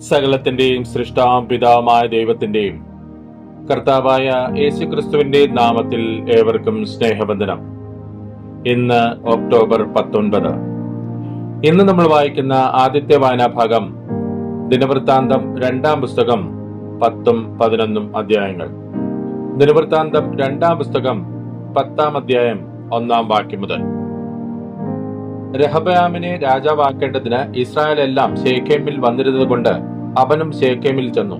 സകലത്തിന്റെയും സൃഷ്ടാം പിതാവായ ദൈവത്തിന്റെയും കർത്താവായ യേശു ക്രിസ്തുവിന്റെ നാമത്തിൽ ഏവർക്കും സ്നേഹവന്ദനം. ഇന്ന് ഒക്ടോബർ പത്തൊൻപത്. ഇന്ന് നമ്മൾ വായിക്കുന്ന ആദ്യത്തെ വായനാഭാഗം ദിനവൃത്താന്തം രണ്ടാം പുസ്തകം പത്തും പതിനൊന്നും അധ്യായങ്ങൾ. ദിനവൃത്താന്തം രണ്ടാം പുസ്തകം പത്താം അധ്യായം ഒന്നാം വാക്യം മുതൽ. രഹബയാമിനെ രാജാവാക്കേണ്ടതിന് ഇസ്രായേൽ എല്ലാം ഷേഖേമിൽ വന്നിരുന്നത് കൊണ്ട് അവനും ഷേഖേമിൽ ചെന്നു.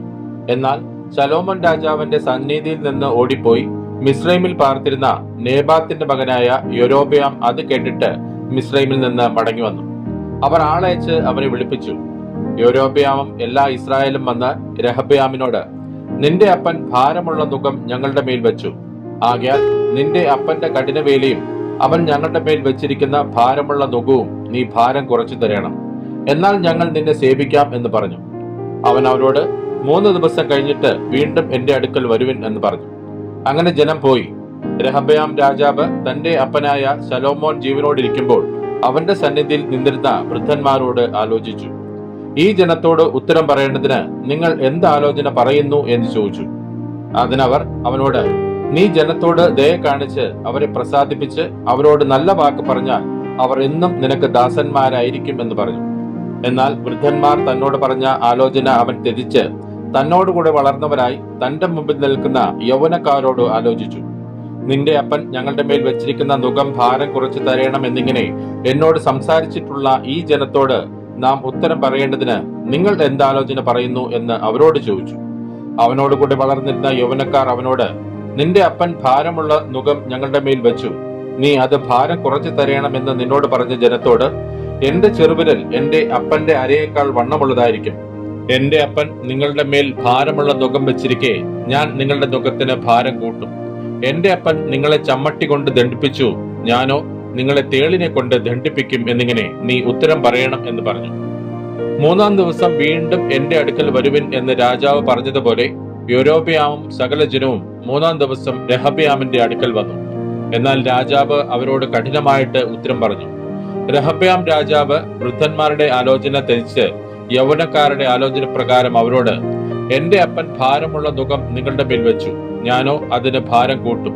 എന്നാൽ ശലോമൻ രാജാവിന്റെ സന്നിധിയിൽ നിന്ന് ഓടിപ്പോയി മിസ്രൈമിൽ പാർത്തിരുന്ന നേബാത്തിന്റെ മകനായ യൊരോബയാം അത് കേട്ടിട്ട് മിസ്രൈമിൽ നിന്ന് മടങ്ങി വന്നു. അവർ ആളയച്ച് അവനെ വിളിപ്പിച്ചു. യൊരോബയാമും എല്ലാ ഇസ്രായേലും വന്ന് രഹബയാമിനോട് നിന്റെ അപ്പൻ ഭാരമുള്ള മുഖം ഞങ്ങളുടെ മേൽ വെച്ചു. ആകയാൽ നിന്റെ അപ്പന്റെ കഠിനവേലയും അവൻ ഞങ്ങളുടെ മേൽ വെച്ചിരിക്കുന്ന ഭാരമുള്ള നുകവും നീ ഭാരം കുറച്ചു തരണം. എന്നാൽ ഞങ്ങൾ നിന്നെ സേവിക്കാം എന്ന് പറഞ്ഞു. അവൻ അവരോട് മൂന്ന് ദിവസം കഴിഞ്ഞിട്ട് വീണ്ടും എന്റെ അടുക്കൽ വരുവിൻ എന്ന് പറഞ്ഞു. അങ്ങനെ ജനം പോയി. രഹബയാം രാജാവ് തന്റെ അപ്പനായ ശലോമോൻ ജീവനോടിരിക്കുമ്പോൾ അവന്റെ സന്നിധിയിൽ നിന്നിരുന്ന വൃദ്ധന്മാരോട് ആലോചിച്ചു. ഈ ജനത്തോട് ഉത്തരം പറയേണ്ടതിന് നിങ്ങൾ എന്ത് ആലോചന പറയുന്നു എന്ന് ചോദിച്ചു. അതിനവർ അവനോട് നീ ജനത്തോട് ദയ കാണിച്ച് അവരെ പ്രസാദിപ്പിച്ച് അവരോട് നല്ല വാക്ക് പറഞ്ഞാൽ അവർ എന്നും നിനക്ക് ദാസന്മാരായിരിക്കും എന്ന് പറഞ്ഞു. എന്നാൽ വൃദ്ധന്മാർ തന്നോട് പറഞ്ഞ ആലോചന അവൻ ത്യജിച്ച് തന്നോടുകൂടെ വളർന്നവരായി തന്റെ മുമ്പിൽ നിൽക്കുന്ന യൗവനക്കാരോട് ആലോചിച്ചു. നിന്റെ അപ്പൻ ഞങ്ങളുടെ മേൽ വെച്ചിരിക്കുന്ന നുഖം ഭാരം കുറച്ചു തരയണം എന്നിങ്ങനെ എന്നോട് സംസാരിച്ചിട്ടുള്ള ഈ ജനത്തോട് നാം ഉത്തരം പറയേണ്ടതിന് നിങ്ങൾ എന്താലോചന പറയുന്നു എന്ന് അവരോട് ചോദിച്ചു. അവനോടുകൂടെ വളർന്നിരുന്ന യൗവനക്കാർ അവനോട് നിന്റെ അപ്പൻ ഭാരമുള്ള നുകം ഞങ്ങളുടെ മേൽ വെച്ചു. നീ അത് ഭാരം കുറച്ചു തരയണമെന്ന് നിന്നോട് പറഞ്ഞ ജനത്തോട് എന്റെ ചെറുവിരൽ എന്റെ അപ്പന്റെ അരയേക്കാൾ വണ്ണമുള്ളതായിരിക്കും. എന്റെ അപ്പൻ നിങ്ങളുടെ മേൽ ഭാരമുള്ള നുകം വെച്ചിരിക്കെ ഞാൻ നിങ്ങളുടെ നുഖത്തിന് ഭാരം കൂട്ടും. എന്റെ അപ്പൻ നിങ്ങളെ ചമ്മട്ടി കൊണ്ട് ദണ്ഡിപ്പിച്ചു ഞാനോ നിങ്ങളെ തേളിനെ കൊണ്ട് ദണ്ഡിപ്പിക്കും എന്നിങ്ങനെ നീ ഉത്തരം പറയണം എന്ന് പറഞ്ഞു. മൂന്നാം ദിവസം വീണ്ടും എന്റെ അടുക്കൽ വരുവിൻ എന്ന് രാജാവ് പറഞ്ഞതുപോലെ യൊരോബയാമും സകല ജനവും മൂന്നാം ദിവസം രഹബ്യാമിന്റെ അടുക്കൽ വന്നു. എന്നാൽ രാജാവ് അവരോട് കഠിനമായിട്ട് ഉത്തരം പറഞ്ഞു. രഹബ്യാം രാജാവ് വൃദ്ധന്മാരുടെ ആലോചന ത്യജിച്ച് യൗവനക്കാരുടെ ആലോചന പ്രകാരം അവരോട് എന്റെ അപ്പൻ ഭാരമുള്ള മുഖം നിങ്ങളുടെ മേൽ വെച്ചു. ഞാനോ അതിന് ഭാരം കൂട്ടും.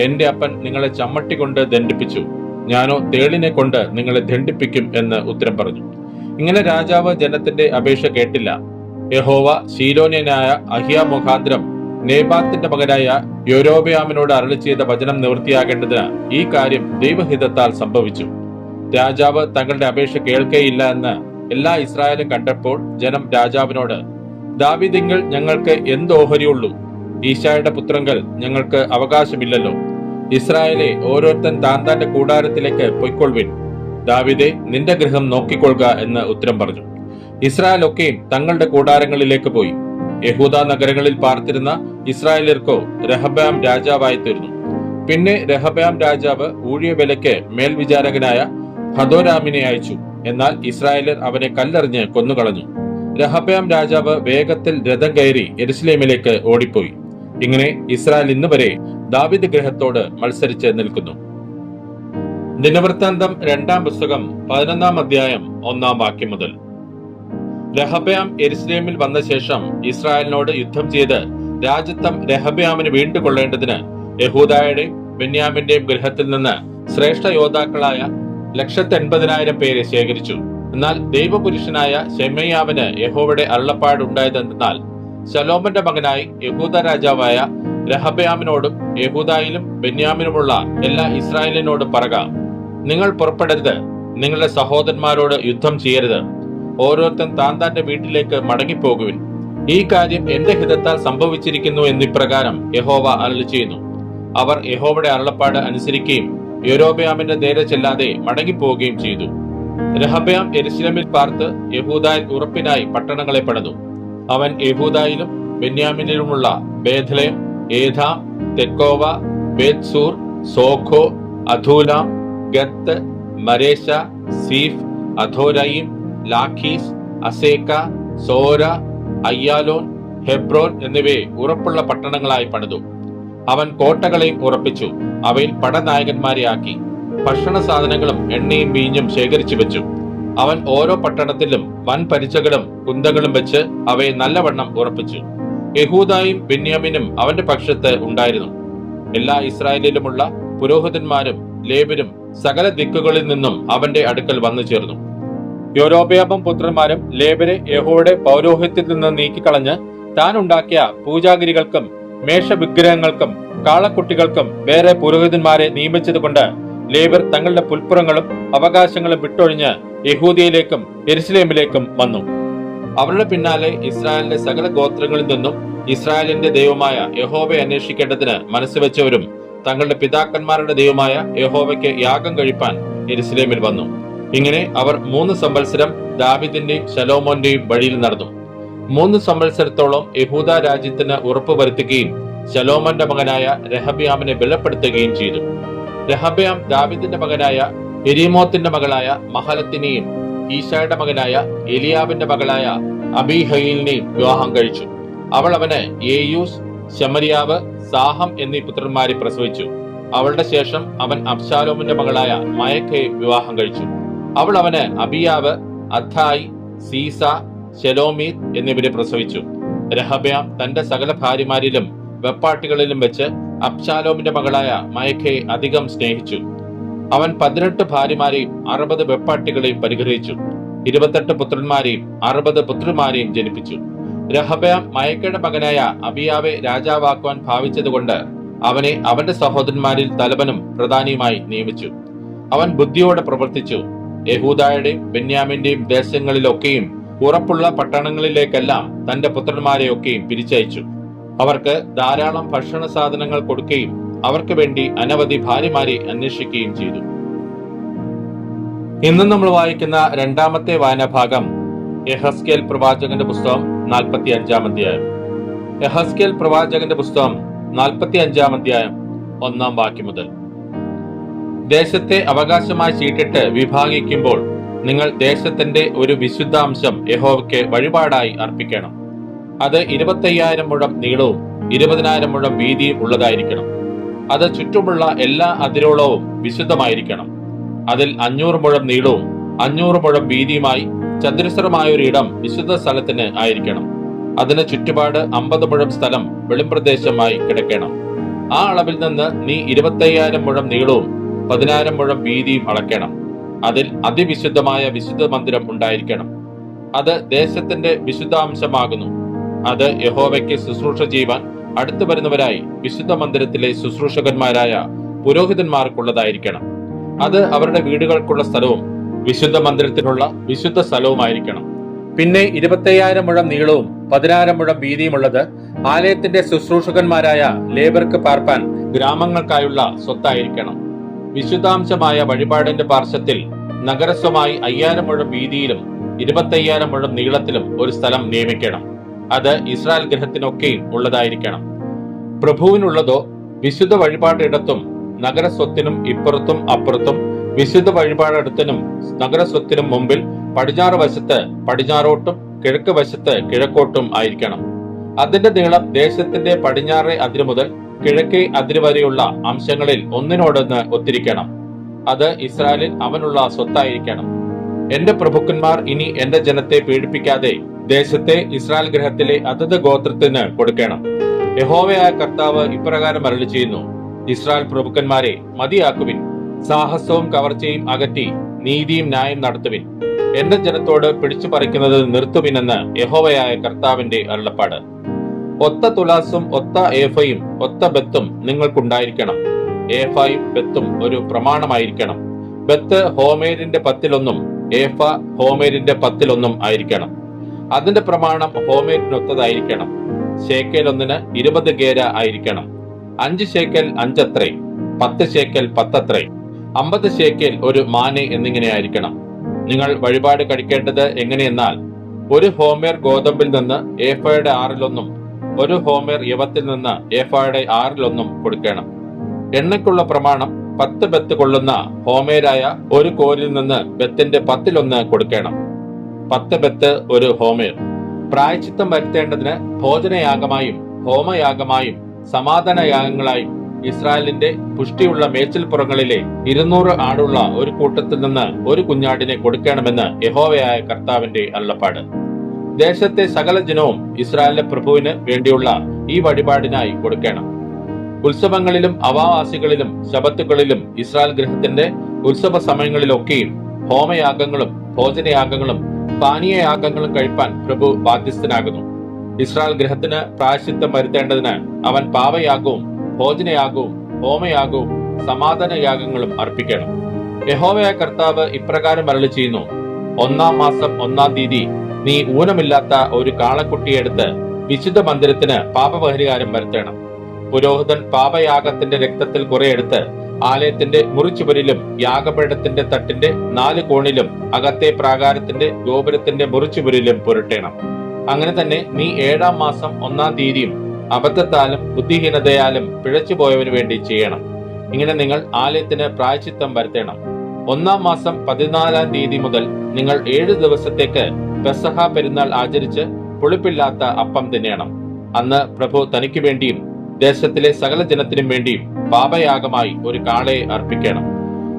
എന്റെ അപ്പൻ നിങ്ങളെ ചമ്മട്ടി കൊണ്ട് ദണ്ഡിപ്പിച്ചു. ഞാനോ തേളിനെ കൊണ്ട് നിങ്ങളെ ദണ്ഡിപ്പിക്കും എന്ന് ഉത്തരം പറഞ്ഞു. ഇങ്ങനെ രാജാവ് ജനത്തിന്റെ അപേക്ഷ കേട്ടില്ല. യഹോവ ശീലോന്യനായ അഹിയ മുഖാന്തരം നേബാത്തിന്റെ മകനായ യൊരോബയാമിനോട് അരളി ചെയ്ത വചനം നിവൃത്തിയാകേണ്ടതിന് ഈ കാര്യം ദൈവഹിതത്താൽ സംഭവിച്ചു. രാജാവ് തങ്ങളുടെ അപേക്ഷ കേൾക്കേയില്ല എന്ന് എല്ലാ ഇസ്രായേലും കണ്ടപ്പോൾ ജനം രാജാവിനോട് ദാവിദിങ്ങൾ ഞങ്ങൾക്ക് എന്ത് ഓഹരിയുള്ളൂ? ഈശായുടെ പുത്രങ്ങൾ ഞങ്ങൾക്ക് അവകാശമില്ലല്ലോ. ഇസ്രായേലെ ഓരോരുത്തൻ താൻ തന്റെ കൂടാരത്തിലേക്ക് പൊയ്ക്കൊള്ളുവിൻ. ദാവിദെ നിന്റെ ഗൃഹം നോക്കിക്കൊള്ളുക എന്ന് ഉത്തരം പറഞ്ഞു. ഇസ്രായേൽ ഒക്കെയും തങ്ങളുടെ കൂടാരങ്ങളിലേക്ക് പോയി. യഹൂദ നഗരങ്ങളിൽ പാർത്തിരുന്ന ഇസ്രായേലർക്കോ രഹബാം രാജാവായി പിന്നെ രഹബാം രാജാവ് ഊഴിയവിലയ്ക്ക് മേൽവിചാരകനായ ഹദോരാമിനെ അയച്ചു. എന്നാൽ ഇസ്രായേലർ അവനെ കല്ലെറിഞ്ഞ് കൊന്നുകളഞ്ഞു. രഹബാം രാജാവ് വേഗത്തിൽ രഥം കയറി എരുസലേമിലേക്ക് ഓടിപ്പോയി. ഇങ്ങനെ ഇസ്രായേൽ ഇന്ന് വരെ ദാവിദ് ഗ്രഹത്തോട് മത്സരിച്ച് നിൽക്കുന്നു. ദിനവൃത്താന്തം രണ്ടാം പുസ്തകം പതിനൊന്നാം അധ്യായം ഒന്നാം വാക്യം മുതൽ. രഹബയാം എരുസലേമിൽ വന്ന ശേഷം ഇസ്രായേലിനോട് യുദ്ധം ചെയ്ത് രാജ്യത്വം രഹബയാമിന് വീണ്ടുകൊള്ളേണ്ടതിന് യഹൂദായുടെയും ബെന്യാമിന്റെയും ഗൃഹത്തിൽ നിന്ന് ശ്രേഷ്ഠ യോദ്ധാക്കളായ ലക്ഷത്തെൺപതിനായിരം പേരെ ശേഖരിച്ചു. എന്നാൽ ദൈവപുരുഷനായ ഷെമയ്യാവിന് യഹോവയുടെ അരുളപ്പാടുണ്ടായതെന്നാൽ ശലോമന്റെ മകനായി യഹൂദ രാജാവായ രഹബയാമിനോടും യഹൂദായിലും ബെന്യാമിനുമുള്ള എല്ലാ ഇസ്രായേലിനോടും പറക. നിങ്ങൾ പുറപ്പെടരുത്. നിങ്ങളുടെ സഹോദരന്മാരോട് യുദ്ധം ചെയ്യരുത്. ഓരോരുത്തൻ താൻ താന്റെ വീട്ടിലേക്ക് മടങ്ങിപ്പോകുവിൻ. ഈ കാര്യം എന്റെ ഹിതത്താൽ സംഭവിച്ചിരിക്കുന്നു എന്നിപ്രകാരം യഹോവ അരളി ചെയ്യുന്നു. അവർ യഹോവയുടെ അരുളപ്പാട് അനുസരിക്കുകയും യൊരോബയാമിന്റെ നേരെ ചെല്ലാതെ മടങ്ങിപ്പോവുകയും ചെയ്തു. രഹബ്യാം എരിശിലമിൽ പാർത്ത് യഹൂദായിൽ ഉറപ്പിനായി പട്ടണങ്ങളെ പണിതു. അവൻ യഹൂദായിലും ബെന്യാമിനിലുമുള്ള ബേധലയം ഏധാം തെക്കോവ ബേത്സൂർ സോഖോ അധൂലാം ഗത്ത് മരേശ സീഫ് അധോരയിം ലാഖീസ് അസേക്ക സോര അയ്യാലോൻ ഹെബ്രോൻ എന്നിവയെ ഉറപ്പുള്ള പട്ടണങ്ങളായി പണിതു. അവൻ കോട്ടകളെയും ഉറപ്പിച്ചു. അവയിൽ പടനായകന്മാരെ ആക്കി ഭക്ഷണ സാധനങ്ങളും എണ്ണയും വീഞ്ഞും ശേഖരിച്ചു വെച്ചു. അവൻ ഓരോ പട്ടണത്തിലും വൻ പരിചകളും കുന്തകളും വെച്ച് അവയെ നല്ലവണ്ണം ഉറപ്പിച്ചു. യഹൂദായും ബെന്യാമിനും അവന്റെ പക്ഷത്ത് ഉണ്ടായിരുന്നു. എല്ലാ ഇസ്രായേലിലുമുള്ള പുരോഹിതന്മാരും ലേബരും സകല ദിക്കുകളിൽ നിന്നും അവന്റെ അടുക്കൽ വന്നു ചേർന്നു. യോരോബയാബം പുത്രന്മാരും ലേബരെ യഹോയുടെ പൗരോഹിത്യത്തിൽ നിന്ന് നീക്കിക്കളഞ്ഞ് താൻ ഉണ്ടാക്കിയ പൂജാഗിരികൾക്കും മേഷവിഗ്രഹങ്ങൾക്കും കാളക്കുട്ടികൾക്കും വേറെ പുരോഹിതന്മാരെ നിയമിച്ചതുകൊണ്ട് ലേബർ തങ്ങളുടെ പുൽപ്പുറങ്ങളും അവകാശങ്ങളും വിട്ടൊഴിഞ്ഞ് യഹൂദിയയിലേക്കും എരുസലേമിലേക്കും വന്നു. അവരുടെ പിന്നാലെ ഇസ്രായേലിന്റെ സകല ഗോത്രങ്ങളിൽ നിന്നും ഇസ്രായേലിന്റെ ദൈവമായ യഹോവയെ അന്വേഷിക്കേണ്ടതിന് മനസ്സുവെച്ചവരും തങ്ങളുടെ പിതാക്കന്മാരുടെ ദൈവമായ യഹോവയ്ക്ക് യാഗം കഴിപ്പാൻ എരുസലേമിൽ വന്നു. ഇങ്ങനെ അവർ മൂന്ന് സംവത്സരം ദാവിദിന്റെയും ശലോമോന്റെയും വഴിയിൽ നടന്നു. മൂന്ന് സംവത്സരത്തോളം യഹൂദ രാജ്യത്തിന് ഉറപ്പുവരുത്തുകയും ശലോമോന്റെ മകനായ രഹബ്യാമിനെ ബലപ്പെടുത്തുകയും ചെയ്തു. രഹബ്യാം ദാവിദിന്റെ മകനായ എരിമോത്തിന്റെ മകളായ മഹലത്തിനെയും ഈശായുടെ മകനായ എലിയാബിന്റെ മകളായ അബിഹയിലിനെയും വിവാഹം കഴിച്ചു. അവൾ അവന് യേയൂസ് ശമരിയാവ് സാഹം എന്നീ പുത്രന്മാരെ പ്രസവിച്ചു. അവളുടെ ശേഷം അവൻ അബ്ശാലോമിന്റെ മകളായ മയക്കയെ വിവാഹം കഴിച്ചു. അവൾ അവന് അബിയാവ് അഥായ് സീസ ശെലോമീത് എന്നിവരെ പ്രസവിച്ചു. രഹബ്യാം തന്റെ സകല ഭാര്യമാരിലും വെപ്പാട്ടികളിലും വെച്ച് അബ്ശാലോമിന്റെ മകളായ മയഖയെ അധികം സ്നേഹിച്ചു. അവൻ പതിനെട്ട് ഭാര്യമാരെയും അറുപത് വെപ്പാട്ടികളെയും പരിഗ്രഹിച്ചു. ഇരുപത്തെട്ട് പുത്രന്മാരെയും അറുപത് പുത്രിമാരെയും ജനിപ്പിച്ചു. രഹബയാം മയക്കയുടെ മകനായ അബിയാവെ രാജാവാക്കുവാൻ ഭാവിച്ചതുകൊണ്ട് അവനെ അവന്റെ സഹോദരന്മാരിൽ തലവനും പ്രധാനിയുമായി നിയമിച്ചു. അവൻ ബുദ്ധിയോടെ പ്രവർത്തിച്ചു. യഹൂദായുടെയും ബെന്യാമിന്റെയും ദേശങ്ങളിലൊക്കെയും ഉറപ്പുള്ള പട്ടണങ്ങളിലേക്കെല്ലാം തന്റെ പുത്രന്മാരെയൊക്കെയും പിരിച്ചയച്ചു. അവർക്ക് ധാരാളം ഭക്ഷണ സാധനങ്ങൾ കൊടുക്കുകയും അവർക്ക് വേണ്ടി അനവധി ഭാര്യമാരെ അന്വേഷിക്കുകയും ചെയ്തു. ഇന്ന് നമ്മൾ വായിക്കുന്ന രണ്ടാമത്തെ വായനാഭാഗം യഹസ്കേൽ പ്രവാചകന്റെ പുസ്തകം നാൽപ്പത്തി അഞ്ചാം അധ്യായം. യഹസ്കേൽ പ്രവാചകന്റെ പുസ്തകം നാൽപ്പത്തി അഞ്ചാം അധ്യായം ഒന്നാം വാക്യം മുതൽ. ദേശത്തെ അവകാശമായി ചീട്ടിട്ട് വിഭാഗിക്കുമ്പോൾ നിങ്ങൾ ദേശത്തിന്റെ ഒരു വിശുദ്ധാംശം യഹോവയ്ക്ക് വഴിപാടായി അർപ്പിക്കണം. അത് ഇരുപത്തയ്യായിരം മുഴം നീളവും ഇരുപതിനായിരം മുഴം വീതിയും ഉള്ളതായിരിക്കണം. അത് ചുറ്റുമുള്ള എല്ലാ അതിരോളവും വിശുദ്ധമായിരിക്കണം. അതിൽ അഞ്ഞൂറ് മുഴം നീളവും അഞ്ഞൂറ് മുഴം വീതിയുമായി ചതുരശ്രമായ ഒരു ഇടം വിശുദ്ധ സ്ഥലത്തിന് ആയിരിക്കണം. അതിന് ചുറ്റുപാട് അമ്പത് മുഴം സ്ഥലം വെളിമ്പ്രദേശമായി കിടക്കണം. ആ അളവിൽ നിന്ന് നീ ഇരുപത്തയ്യായിരം മുഴം നീളവും പതിനായിരം മുഴം വീതിയും അളക്കണം. അതിൽ അതിവിശുദ്ധമായ വിശുദ്ധ മന്ദിരം ഉണ്ടായിരിക്കണം. അത് ദേശത്തിന്റെ വിശുദ്ധാംശമാകുന്നു. അത് യഹോവയ്ക്ക് ശുശ്രൂഷ ചെയ്യുവാൻ അടുത്തു വരുന്നവരായി വിശുദ്ധ മന്ദിരത്തിലെ ശുശ്രൂഷകന്മാരായ പുരോഹിതന്മാർക്കുള്ളതായിരിക്കണം. അത് അവരുടെ വീടുകൾക്കുള്ള സ്ഥലവും വിശുദ്ധ മന്ദിരത്തിനുള്ള വിശുദ്ധ സ്ഥലവുമായിരിക്കണം. പിന്നെ ഇരുപത്തയ്യായിരം മുഴം നീളവും പതിനായിരം മുഴം വീതിയുമുള്ളത് ആലയത്തിന്റെ ശുശ്രൂഷകന്മാരായ ലേബർക്ക് പാർപ്പാൻ ഗ്രാമങ്ങൾക്കായുള്ള സ്വത്തായിരിക്കണം. വിശുദ്ധാംശമായ വഴിപാടിന്റെ പാർശ്വത്തിൽ നഗരസ്വമായി അയ്യായിരം മുഴം വീതിയിലും ഇരുപത്തയ്യായിരം മുഴം നീളത്തിലും ഒരു സ്ഥലം നിയമിക്കണം. അത് ഇസ്രായേൽ ഗ്രഹത്തിനൊക്കെയും ഉള്ളതായിരിക്കണം. പ്രഭുവിനുള്ളതോ വിശുദ്ധ വഴിപാടിടത്തും നഗരസ്വത്തിനും ഇപ്പുറത്തും അപ്പുറത്തും വിശുദ്ധ വഴിപാടിടത്തിനും നഗരസ്വത്തിനും മുമ്പിൽ പടിഞ്ഞാറ് വശത്ത് പടിഞ്ഞാറോട്ടും കിഴക്ക് വശത്ത് കിഴക്കോട്ടും ആയിരിക്കണം. അതിന്റെ നീളം ദേശത്തിന്റെ പടിഞ്ഞാറേ അതിരു മുതൽ കിഴക്കേ അതിര് വരെയുള്ള അംശങ്ങളിൽ ഒന്നിനോടൊന്ന് ഒത്തിരിക്കണം. അത് ഇസ്രായേലിൽ അവനുള്ള സ്വത്തായിരിക്കണം. എന്റെ പ്രഭുക്കന്മാർ ഇനി എന്റെ ജനത്തെ പീഡിപ്പിക്കാതെ ദേശത്തെ ഇസ്രായേൽ ഗ്രഹത്തിലെ അതത് ഗോത്രത്തിന് കൊടുക്കണം. യഹോവയായ കർത്താവ് ഇപ്രകാരം അരളി ചെയ്യുന്നു ഇസ്രായേൽ പ്രഭുക്കന്മാരെ മതിയാക്കുവിൻ. സാഹസവും കവർച്ചയും അകറ്റി നീതിയും ന്യായം നടത്തുവിൻ. എന്റെ ജനത്തോട് പിടിച്ചു പറിക്കുന്നത് നിർത്തുവിനെന്ന് യഹോവയായ കർത്താവിന്റെ അരുളപ്പാട്. ഒത്ത തുലാസും ഒത്ത ഏഫയും ഒത്ത ബത്തും നിങ്ങൾക്കുണ്ടായിരിക്കണം. ഏഫായും ബത്തും ഒരു പ്രമാണമായിരിക്കണം. ബത്ത് ഹോമേരിന്റെ പത്തിലൊന്നും ഏഫ ഹോമേരിന്റെ പത്തിലൊന്നും ആയിരിക്കണം. അതിന്റെ പ്രമാണം ഹോമേരിനൊത്തതായിരിക്കണം. ശേക്കൽ ഒന്നിന് ഇരുപത് ഗേര ആയിരിക്കണം. അഞ്ച് ശേക്കൽ അഞ്ചത്രേ പത്ത് ശേക്കൽ പത്തത്രേ അമ്പത് ഷേക്കൽ ഒരു മാനെ എന്നിങ്ങനെ ആയിരിക്കണം. നിങ്ങൾ വഴിപാട് കഴിക്കേണ്ടത് എങ്ങനെയെന്നാൽ ഒരു ഹോമേർ ഗോതമ്പിൽ നിന്ന് ഏഫയുടെ ആറിലൊന്നും ഒരു ഹോമേർ യവത്തിൽ നിന്ന് ഏഫായുടെ ആറിലൊന്നും കൊടുക്കണം. എണ്ണയ്ക്കുള്ള പ്രമാണം പത്ത് ബത്ത് കൊള്ളുന്ന ഹോമേരായ ഒരു കോരിൽ നിന്ന് ബത്തിന്റെ പത്തിലൊന്ന് കൊടുക്കണം. പത്ത് ബത്ത് ഒരു ഹോമേർ. പ്രായച്ചിത്തം വരുത്തേണ്ടതിന് ഭോജനയാഗമായും ഹോമയാഗമായും സമാധാന യാഗങ്ങളായും ഇസ്രായേലിന്റെ പുഷ്ടിയുള്ള മേച്ചിൽപ്പുറങ്ങളിലെ ഇരുന്നൂറ് ആടുള്ള ഒരു കൂട്ടത്തിൽ നിന്ന് ഒരു കുഞ്ഞാടിനെ കൊടുക്കണമെന്ന് യഹോവയായ കർത്താവിന്റെ അള്ളപ്പാട് ദേശത്തെ സകല ജനവും ഇസ്രായേലിന്റെ പ്രഭുവിന് വേണ്ടിയുള്ള ഈ വഴിപാടിനായി കൊടുക്കണം. ഉത്സവങ്ങളിലും അവാവാസികളിലും ശബത്തുകളിലും ഇസ്രായേൽ ഗൃഹത്തിന്റെ ഉത്സവ സമയങ്ങളിലൊക്കെയും ഹോമയാഗങ്ങളും ഭോജനയാഗങ്ങളും പാനീയയാഗങ്ങളും കഴിപ്പാൻ പ്രഭു ബാധ്യസ്ഥനാകുന്നു. ഇസ്രായേൽ ഗൃഹത്തിന് പ്രായശ്ചിത്തം വരുത്തേണ്ടതിന് അവൻ പാവയാഗവും ഭോജനയാഗവും ഹോമയാഗവും സമാധാനയാഗങ്ങളും അർപ്പിക്കണം. യഹോവയായ കർത്താവ് ഇപ്രകാരം അരളി ചെയ്യുന്നു ഒന്നാം മാസം ഒന്നാം തീയതി നീ ഊനമില്ലാത്ത ഒരു കാളക്കുട്ടിയെ എടുത്ത് വിശുദ്ധ മന്ദിരത്തിന് പാപപരിഹാരം വരുത്തണം. പുരോഹിതൻ പാപയാഗത്തിന്റെ രക്തത്തിൽ കുറെ എടുത്ത് ആലയത്തിന്റെ മുറിച്ചുവരിലും യാഗപീഠത്തിന്റെ തട്ടിന്റെ നാല് കോണിലും അകത്തെ പ്രാകാരത്തിന്റെ ഗോപുരത്തിന്റെ മുറിച്ചുവരിലും പുരട്ടേണം. അങ്ങനെ തന്നെ നീ ഏഴാം മാസം ഒന്നാം തീയതിയും അബദ്ധത്താലും ബുദ്ധിഹീനതയാലും പിഴച്ചുപോയവന് വേണ്ടി ചെയ്യണം. ഇങ്ങനെ നിങ്ങൾ ആലയത്തിന് പ്രായച്ചിത്തം വരുത്തണം. ഒന്നാം മാസം പതിനാലാം തീയതി മുതൽ നിങ്ങൾ ഏഴ് ദിവസത്തേക്ക് പെസഹ പെരുന്നാൾ ആചരിച്ച് പുളിപ്പില്ലാത്ത അപ്പം തിന്നണം. അന്ന് പ്രഭു തനിക്ക് വേണ്ടിയും ദേശത്തിലെ സകല ജനത്തിനും വേണ്ടിയും പാപയാഗമായി ഒരു കാളയെ അർപ്പിക്കണം.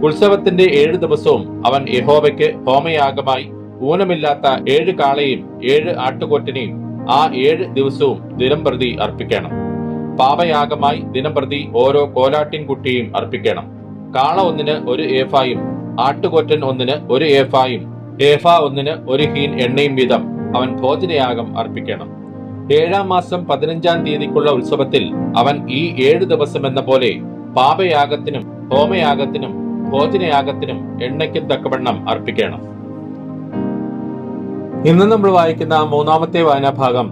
ഉത്സവത്തിന്റെ ഏഴ് ദിവസവും അവൻ യഹോവയ്ക്ക് ഹോമയാഗമായി ഊനമില്ലാത്ത ഏഴ് കാളയും ഏഴ് ആട്ടുകൊറ്റനെയും ആ ഏഴ് ദിവസവും ദിനംപ്രതി അർപ്പിക്കണം. പാപയാഗമായി ദിനംപ്രതി ഓരോ കോലാട്ടിൻ കുട്ടിയും അർപ്പിക്കണം. കാള ഒന്നിന് ഒരു ഏഫായും ആട്ടുകൊറ്റൻ ഒന്നിന് ഒരു ഏഫായും ഏഫ ഒന്നിന് ഒരു ഹീൻ എണ്ണയും വീതം അവൻ ഭോജനയാഗം അർപ്പിക്കണം. ഏഴാം മാസം പതിനഞ്ചാം തീയതിക്കുള്ള ഉത്സവത്തിൽ അവൻ ഈ ഏഴ് ദിവസം എന്ന പോലെ പാപയാഗത്തിനും ഹോമയാഗത്തിനും ഭോജനയാഗത്തിനും എണ്ണയ്ക്കും തക്കവണ്ണം അർപ്പിക്കണം. ഇന്ന് നമ്മൾ വായിക്കുന്ന മൂന്നാമത്തെ വായനാഭാഗം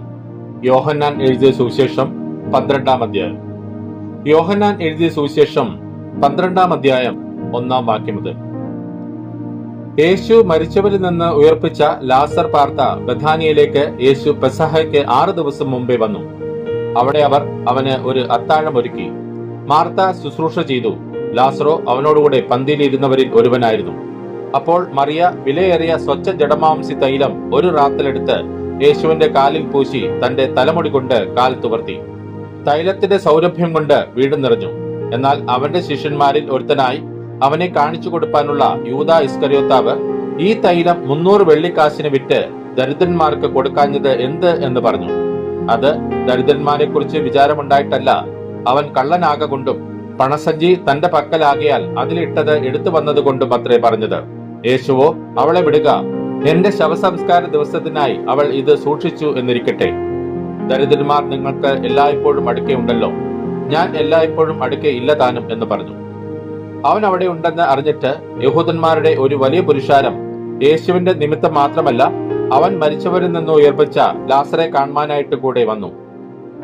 യോഹന്നാൻ എഴുതിയ സുവിശേഷം പന്ത്രണ്ടാം അധ്യായം. യോഹന്നാൻ എഴുതിയ സുവിശേഷം പന്ത്രണ്ടാം അധ്യായം ഒന്നാം വാക്യം യേശു മരിച്ചവരിൽ നിന്ന് ഉയർപ്പിച്ച ലാസർ പാർത്ത ബഥാനിയയിലേക്ക് യേശു പെസഹയ്ക്ക് ആറ് ദിവസം മുമ്പേ വന്നു. അവിടെ അവർ അവന് ഒരു അത്താഴം ഒരുക്കി മാർത്ത ശുശ്രൂഷ ചെയ്തു. ലാസറോ അവനോടുകൂടെ പന്തിയിലിരുന്നവരിൽ ഒരുവനായിരുന്നു. അപ്പോൾ മറിയ വിലയേറിയ സ്വച്ഛ ജഡമാംസി തൈലം ഒരു റാത്തിലെടുത്ത് യേശുവിന്റെ കാലിൽ പൂശി തന്റെ തലമുടി കൊണ്ട് കാൽ തുവർത്തി. തൈലത്തിന്റെ സൗരഭ്യം കൊണ്ട് വീട് നിറഞ്ഞു. എന്നാൽ അവന്റെ ശിഷ്യന്മാരിൽ ഒരുത്തനായി അവനെ കാണിച്ചു കൊടുക്കാനുള്ള യൂത ഇസ്കരിയോത്താവ് ഈ തൈലം മുന്നൂറ് വെള്ളിക്കാശിന് വിറ്റ് ദരിദ്രന്മാർക്ക് കൊടുക്കാഞ്ഞത് എന്ത് എന്ന് പറഞ്ഞു. അത് ദരിദ്രന്മാരെ കുറിച്ച് വിചാരമുണ്ടായിട്ടല്ല. അവൻ കള്ളനാകൊണ്ടും പണസഞ്ചി തന്റെ പക്കലാകിയാൽ അതിലിട്ടത് എടുത്തു വന്നതുകൊണ്ടും അത്രേ പറഞ്ഞത്. യേശുവോ അവളെ വിടുക. എന്റെ ശവസംസ്കാര ദിവസത്തിനായി അവൾ ഇത് സൂക്ഷിച്ചു എന്നിരിക്കട്ടെ. ദരിദ്രന്മാർ നിങ്ങൾക്ക് എല്ലായ്പ്പോഴും അടുക്കെ ഉണ്ടല്ലോ ഞാൻ എല്ലായ്പ്പോഴും അടുക്കെ ഇല്ല താനും എന്ന് പറഞ്ഞു. അവൻ അവിടെ ഉണ്ടെന്ന് അറിഞ്ഞിട്ട് യഹൂദന്മാരുടെ ഒരു വലിയ പുരുഷാരം യേശുവിന്റെ നിമിത്തം മാത്രമല്ല അവൻ മരിച്ചവരിൽ നിന്ന് ഉയർപ്പിച്ച ലാസറെ കാണുവാനായിട്ട് കൂടെ വന്നു.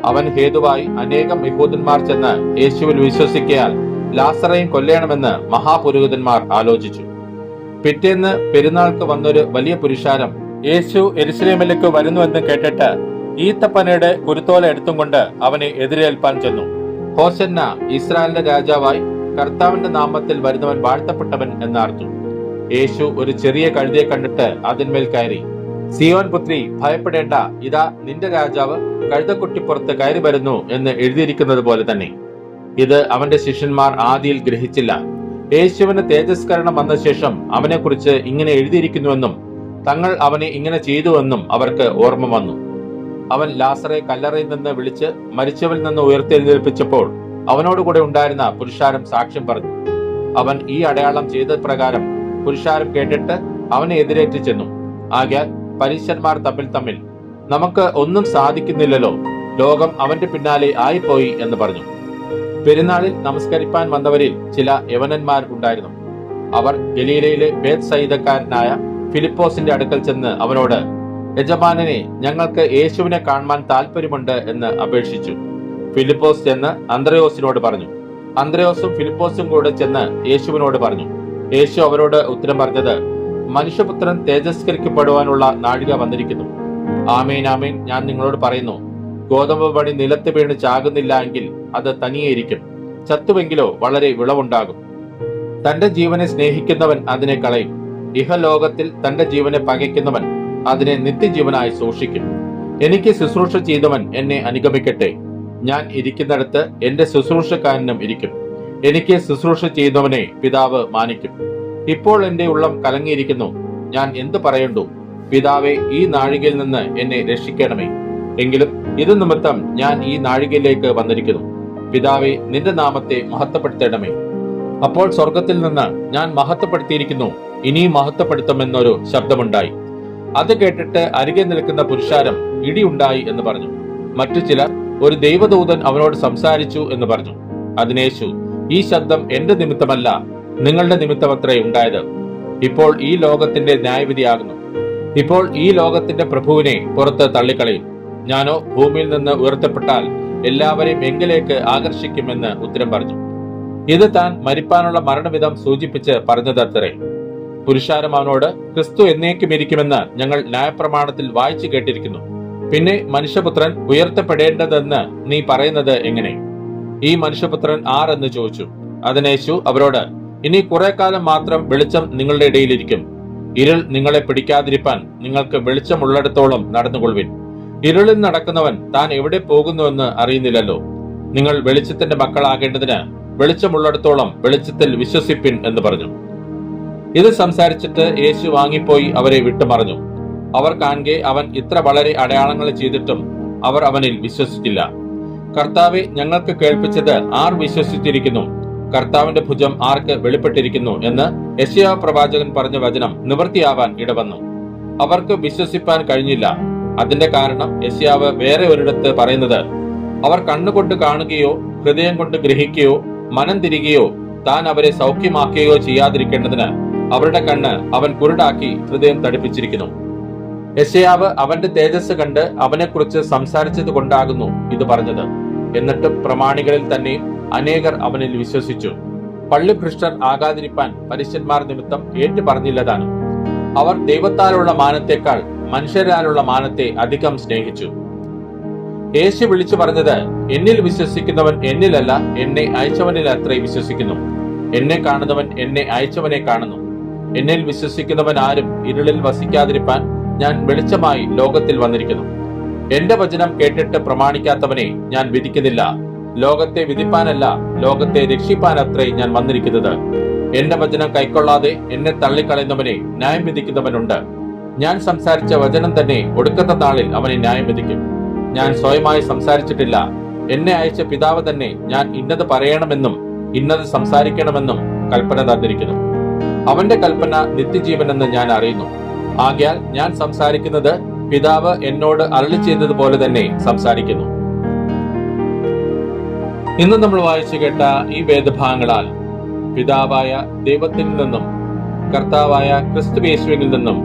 അവൻ ഹേതുവായി അനേകം യഹൂദന്മാർ ചെന്ന് യേശുവിൽ വിശ്വസിക്കയാൽ ലാസറയും കൊല്ലണമെന്ന് മഹാപുരോഹിതന്മാർ ആലോചിച്ചു. പിറ്റേന്ന് പെരുന്നാൾക്ക് വന്നൊരു വലിയ പുരുഷാരം യേശു എരുസലേമിലേക്ക് വരുന്നുവെന്ന് കേട്ടിട്ട് ഈത്തപ്പനയുടെ കുരുത്തോല എടുത്തും കൊണ്ട് അവനെ എതിരേൽപ്പാൻ ചെന്നു. ഹോസന്ന ഇസ്രായേലിന്റെ രാജാവായി കർത്താവിന്റെ നാമത്തിൽ വരുന്നവൻ വാഴ്ത്തപ്പെട്ടവൻ എന്നാർത്തു യേശു ഒരു ചെറിയ കഴുതിയെ കണ്ടിട്ട് അതിന്മേൽ കയറി. സിയോൻ പുത്രി ഭയപ്പെടേണ്ട. ഇതാ നിന്റെ രാജാവ് കഴുതക്കുട്ടിപ്പുറത്ത് കയറി വരുന്നു എന്ന് എഴുതിയിരിക്കുന്നത് പോലെ തന്നെ. ഇത് അവന്റെ ശിഷ്യന്മാർ ആദിയിൽ ഗ്രഹിച്ചില്ല. യേശുവിന് തേജസ്കരണം വന്ന ശേഷം അവനെക്കുറിച്ച് ഇങ്ങനെ എഴുതിയിരിക്കുന്നുവെന്നും തങ്ങൾ അവനെ ഇങ്ങനെ ചെയ്തുവെന്നും അവർക്ക് ഓർമ്മ വന്നു. അവൻ ലാസറെ കല്ലറയിൽ നിന്ന് വിളിച്ച് മരിച്ചവരിൽ നിന്ന് ഉയർത്തെഴുന്നേൽപ്പിച്ചപ്പോൾ അവനോടുകൂടെ ഉണ്ടായിരുന്ന പുരുഷാരം സാക്ഷ്യം പറഞ്ഞു. അവൻ ഈ അടയാളം ചെയ്ത പ്രകാരം പുരുഷാരം കേട്ടിട്ട് അവനെ എതിരേറ്റ് ചെന്നു. ആകയാൽ പരീശന്മാർ തമ്മിൽ തമ്മിൽ നമുക്ക് ഒന്നും സാധിക്കുന്നില്ലല്ലോ. ലോകം അവന്റെ പിന്നാലെ ആയിപ്പോയി എന്ന് പറഞ്ഞു. പെരുന്നാളിൽ നമസ്കരിപ്പാൻ വന്നവരിൽ ചില യവനന്മാർ ഉണ്ടായിരുന്നു. അവർ ഗലീലയിലെ ബേത് സൈതക്കാരനായ ഫിലിപ്പോസിന്റെ അടുക്കൽ ചെന്ന് അവനോട് യജമാനനെ ഞങ്ങൾക്ക് യേശുവിനെ കാണുവാൻ താല്പര്യമുണ്ട് എന്ന് അപേക്ഷിച്ചു. ഫിലിപ്പോസ് ചെന്ന് അന്ത്രയോസിനോട് പറഞ്ഞു. അന്ത്രയോസും ഫിലിപ്പോസും കൂടെ ചെന്ന് യേശുവിനോട് പറഞ്ഞു. യേശു അവരോട് ഉത്തരം പറഞ്ഞത് മനുഷ്യപുത്രൻ തേജസ്കരിക്കപ്പെടുവാനുള്ള നാഴിക വന്നിരിക്കുന്നു. ആമേൻ ആമേൻ. ഞാൻ നിങ്ങളോട് പറയുന്നു ഗോതമ്പ് പണി നിലത്ത് വീണ് ചാകുന്നില്ല എങ്കിൽ അത് തനിയേയിരിക്കും. ചത്തുവെങ്കിലോ വളരെ വിളവുണ്ടാകും. തന്റെ ജീവനെ സ്നേഹിക്കുന്നവൻ അതിനെ കളയും. ഇഹലോകത്തിൽ തന്റെ ജീവനെ പകയ്ക്കുന്നവൻ അതിനെ നിത്യജീവനായി സൂക്ഷിക്കും. എനിക്ക് ശുശ്രൂഷ ചെയ്തവൻ എന്നെ അനുഗമിക്കട്ടെ. ഞാൻ ഇരിക്കുന്നിടത്ത് എന്റെ ശുശ്രൂഷക്കാരനും ഇരിക്കും. എനിക്ക് ശുശ്രൂഷ ചെയ്യുന്നവനെ പിതാവ് മാനിക്കും. ഇപ്പോൾ എന്റെ ഉള്ളം കലങ്ങിയിരിക്കുന്നു. ഞാൻ എന്തു പറയണ്ടു? പിതാവെ ഈ നാഴികയിൽ നിന്ന് എന്നെ രക്ഷിക്കണമേ. എങ്കിലും ഇത് നിമിത്തം ഞാൻ ഈ നാഴികയിലേക്ക് വന്നിരിക്കുന്നു. പിതാവെ നിന്റെ നാമത്തെ മഹത്വപ്പെടുത്തേണമേ. അപ്പോൾ സ്വർഗത്തിൽ നിന്ന് ഞാൻ മഹത്വപ്പെടുത്തിയിരിക്കുന്നു. ഇനിയും മഹത്വപ്പെടുത്തുമെന്നൊരു ശബ്ദമുണ്ടായി. അത് കേട്ടിട്ട് അരികെ നിൽക്കുന്ന പുരുഷാരം ഇടിയുണ്ടായി എന്ന് പറഞ്ഞു. മറ്റു ചിലർ ഒരു ദൈവദൂതൻ അവനോട് സംസാരിച്ചു എന്ന് പറഞ്ഞു. അതിനേശു ഈ ശബ്ദം എന്റെ നിമിത്തമല്ല നിങ്ങളുടെ നിമിത്തമത്രേ ഉണ്ടായത്. ഇപ്പോൾ ഈ ലോകത്തിന്റെ ന്യായവിധിയാകുന്നു. ഇപ്പോൾ ഈ ലോകത്തിന്റെ പ്രഭുവിനെ പുറത്ത് തള്ളിക്കളയും. ഞാനോ ഭൂമിയിൽ നിന്ന് ഉയർത്തപ്പെട്ടാൽ എല്ലാവരെയും എങ്കിലേക്ക് ആകർഷിക്കുമെന്ന് ഉത്തരം പറഞ്ഞു. ഇത് താൻ മരിപ്പാനുള്ള മരണവിധം സൂചിപ്പിച്ച് പറഞ്ഞതത്രേ. പുരുഷാരം അവനോട് ക്രിസ്തു എന്നേക്കും ഇരിക്കുമെന്ന് ഞങ്ങൾ ന്യായപ്രമാണത്തിൽ വായിച്ചു കേട്ടിരിക്കുന്നു. പിന്നെ മനുഷ്യപുത്രൻ ഉയർത്തപ്പെടേണ്ടതെന്ന് നീ പറയുന്നത് എങ്ങനെ? ഈ മനുഷ്യപുത്രൻ ആരെന്ന് ചോദിച്ചു. അതിനേശു അവരോട് ഇനി കുറെ കാലം മാത്രം വെളിച്ചം നിങ്ങളുടെ ഇടയിലിരിക്കും. ഇരുൾ നിങ്ങളെ പിടിക്കാതിരിപ്പാൻ നിങ്ങൾക്ക് വെളിച്ചമുള്ളിടത്തോളം നടന്നുകൊള്ളുവിൻ. ഇരുളിൽ നടക്കുന്നവൻ താൻ എവിടെ പോകുന്നുവെന്ന് അറിയുന്നില്ലല്ലോ. നിങ്ങൾ വെളിച്ചത്തിന്റെ മക്കളാകേണ്ടതിന് വെളിച്ചമുള്ളിടത്തോളം വെളിച്ചത്തിൽ വിശ്വസിപ്പിൻ എന്ന് പറഞ്ഞു. ഇത് സംസാരിച്ചിട്ട് യേശു വാങ്ങിപ്പോയി അവരെ വിട്ടുമറഞ്ഞു. അവർ കാണുകെ അവൻ ഇത്ര വളരെ അടയാളങ്ങൾ ചെയ്തിട്ടും അവർ അവനിൽ വിശ്വസിച്ചില്ല. കർത്താവെ ഞങ്ങൾക്ക് കേൾപ്പിച്ചത് ആർ വിശ്വസിച്ചിരിക്കുന്നു? കർത്താവിന്റെ ഭുജം ആർക്ക് വെളിപ്പെട്ടിരിക്കുന്നു എന്ന് യശയാ പ്രവാചകൻ പറഞ്ഞ വചനം നിവൃത്തിയാവാൻ ഇടവന്നു. അവർക്ക് വിശ്വസിപ്പാൻ കഴിഞ്ഞില്ല. അതിന്റെ കാരണം യശയാവ് വേറെ ഒരിടത്ത് പറയുന്നത് അവർ കണ്ണുകൊണ്ട് കാണുകയോ ഹൃദയം കൊണ്ട് ഗ്രഹിക്കുകയോ മനം തിരികെയോ താൻ അവരെ സൗഖ്യമാക്കുകയോ ചെയ്യാതിരിക്കേണ്ടതിന് അവരുടെ കണ്ണ് അവൻ കുരുടാക്കി ഹൃദയം തടിപ്പിച്ചിരിക്കുന്നു. യശയാവ് അവന്റെ തേജസ് കണ്ട് അവനെക്കുറിച്ച് സംസാരിച്ചത് കൊണ്ടാകുന്നു ഇത് പറഞ്ഞത്. എന്നിട്ട് പ്രമാണികളിൽ തന്നെ അനേകർ അവനിൽ വിശ്വസിച്ചു. പള്ളിഭ്രഷ്ടർ ആകാതിരിപ്പാൻ പരീശന്മാർ നിമിത്തം ഏറ്റു പറഞ്ഞില്ലതാണ്. അവർ ദൈവത്താലുള്ള മാനത്തേക്കാൾ മനുഷ്യരാലുള്ള മാനത്തെ അധികം സ്നേഹിച്ചു. യേശു വിളിച്ചു പറഞ്ഞത് എന്നിൽ വിശ്വസിക്കുന്നവൻ എന്നിലല്ല എന്നെ അയച്ചവനിൽ അത്രേ വിശ്വസിക്കുന്നു. എന്നെ കാണുന്നവൻ എന്നെ അയച്ചവനെ കാണുന്നു. എന്നിൽ വിശ്വസിക്കുന്നവൻ ആരും ഇരുളിൽ വസിക്കാതിരിപ്പാൻ ഞാൻ വെളിച്ചമായി ലോകത്തിൽ വന്നിരിക്കുന്നു. എന്റെ വചനം കേട്ടിട്ട് പ്രമാണിക്കാത്തവനെ ഞാൻ വിധിക്കുന്നില്ല. ലോകത്തെ വിധിപ്പാനല്ല ലോകത്തെ രക്ഷിപ്പാനത്രേ ഞാൻ വന്നിരിക്കുന്നത്. എന്റെ വചനം കൈക്കൊള്ളാതെ എന്നെ തള്ളിക്കളയുന്നവനെ ന്യായം വിധിക്കുന്നവനുണ്ട്. ഞാൻ സംസാരിച്ച വചനം തന്നെ ഒടുക്കത്തെ നാളിൽ അവനെ ന്യായം വിധിക്കും. ഞാൻ സ്വയമായി സംസാരിച്ചിട്ടില്ല. എന്നെ അയച്ച പിതാവ് തന്നെ ഞാൻ ഇന്നത് പറയണമെന്നും ഇന്നത് സംസാരിക്കണമെന്നും കൽപ്പന തന്നിരിക്കുന്നു. അവന്റെ കൽപ്പന നിത്യജീവനെന്ന് ഞാൻ അറിയുന്നു. ആകയാൽ ഞാൻ സംസാരിക്കുന്നത് പിതാവ് എന്നോട് അരളി ചെയ്തതുപോലെ തന്നെ സംസാരിക്കുന്നു. ഇന്ന് നമ്മൾ വായിച്ചു കേട്ട ഈ വേദഭാഗങ്ങളാൽ പിതാവായ ദൈവത്തിൽ നിന്നും കർത്താവായ ക്രിസ്തുവേശുവിൽ നിന്നും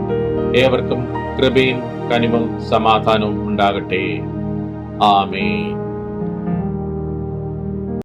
ഏവർക്കും കൃപയും കനിവും സമാധാനവും ഉണ്ടാകട്ടെ. ആമേ